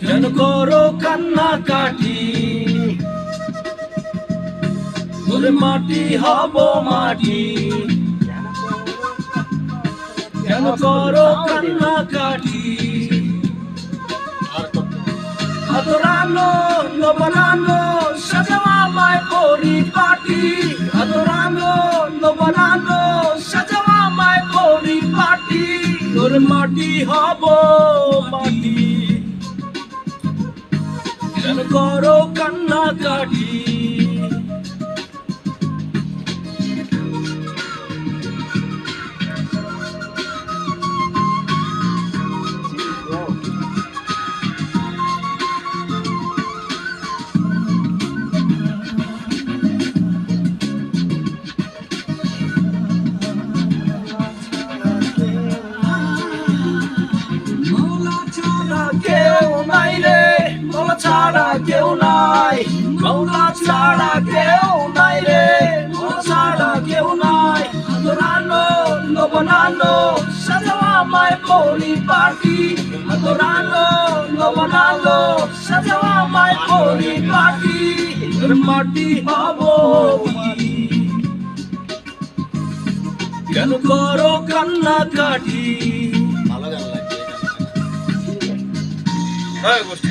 কেন করো কান্না কাটি তোরে মাটি হব মাটি। কেন করো কান্না কাটি আদরানো নবনানো সাজাও আমায় পরিপাটি। আদরানো নবনানো সাজাও আমায় পরিপাটি। তোর মাটি হব কেন করো কান্না কাটি ছাড়া কেউ নাই। মৌলা ছাড়া কেউ নাই রে। ছাড়া কেউ নাই। আদরানো, নবনানো সাজাও আমায় পরিপাটি। আদরানো, নবনানো সাজাও আমায় পরিপাটি। তোর মাটি হব কেন করো কান্না কাটি ভালো গান লাগছে। হ্যাঁ গোষ্ঠী